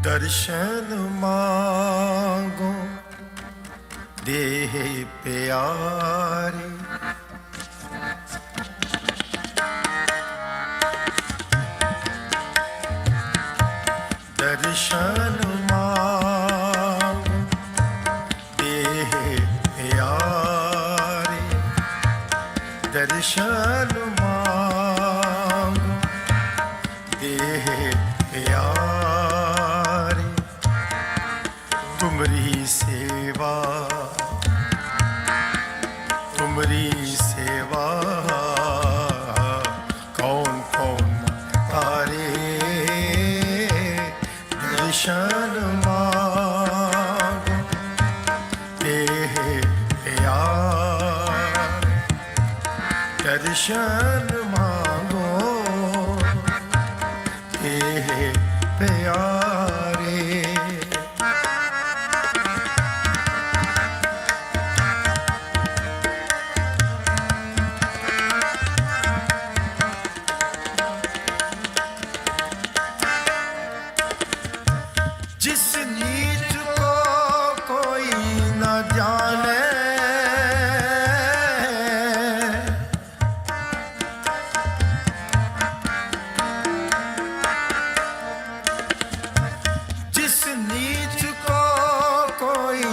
ਦਰਸ਼ਨ ਮਾਂਗੋ ਦੇਹ ਪਿਆਰੇ। ਦਰਸ਼ਨ ਮਾਂਗੋ ਦੇਹ ਪਿਆਰੇ। ਦਰਸ਼ਨ ਦਰਸ਼ਨ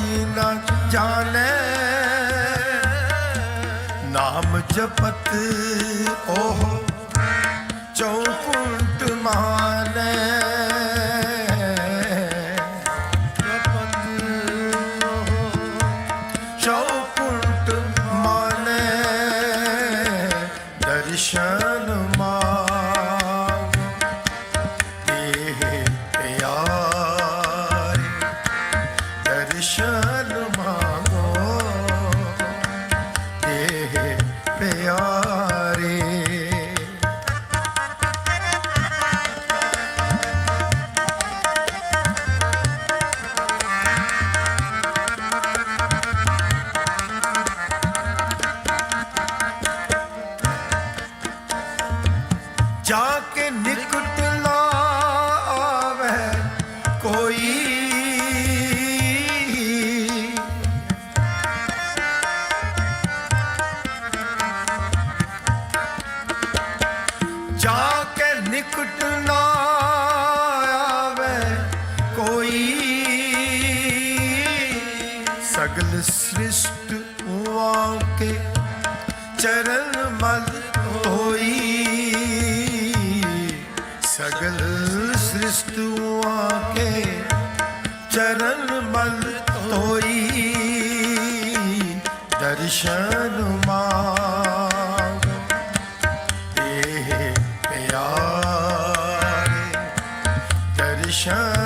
ਕੋਈ ਨਾ ਜਾਣੈ। ਨਾਮ ਜਪਤ ਓਹ ਕੇ ਨਿਕਟ ਨਾ ਆਵੇ ਕੋਈ। ਜਾ ਕੇ ਨਿਕਟ ਨਾ ਆਵੇ ਕੋਈ। ਸਗਲ ਸ੍ਰਿਸ਼ਟ ਉਆ ਕੇ ਚਰਨ ਮਲ ਹੋਈ। ਸਗਲ ਸ੍ਰਿਸ਼ਟੂਆਂ ਕੇ ਚਰਨ ਮਲ ਹੋਈ ਦਰਸ਼ਨ ਮਾਗ ਇਹ ਪਿਆਰੇ ਦਰਸ਼ਨ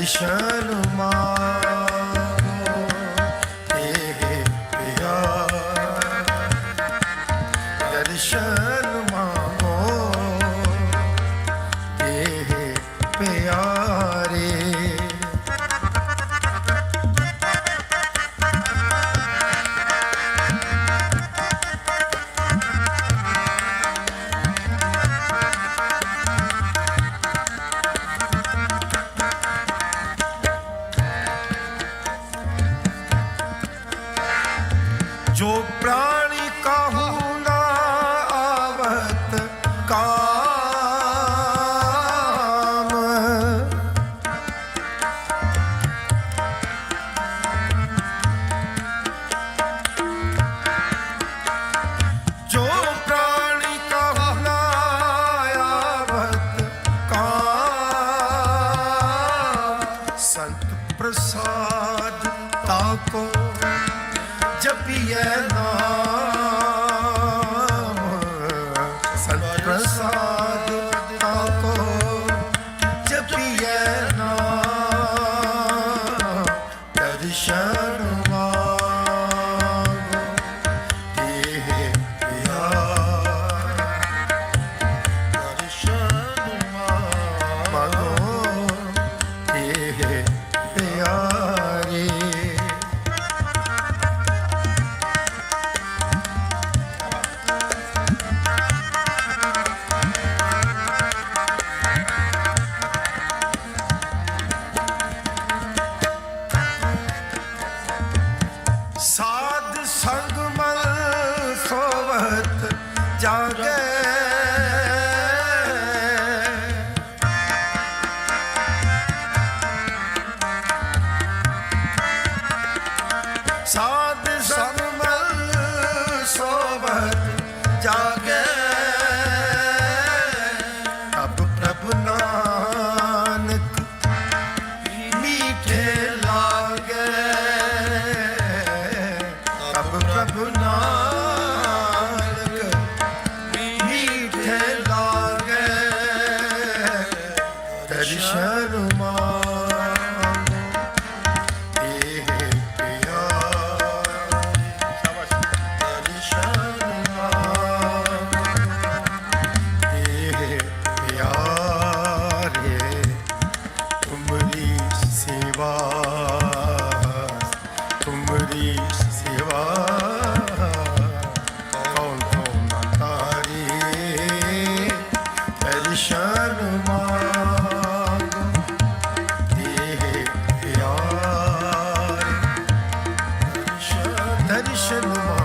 ਦਰਸ਼ਨ ਮਾਗੋ ਜਪੀਐ ਨਾਮ should move on.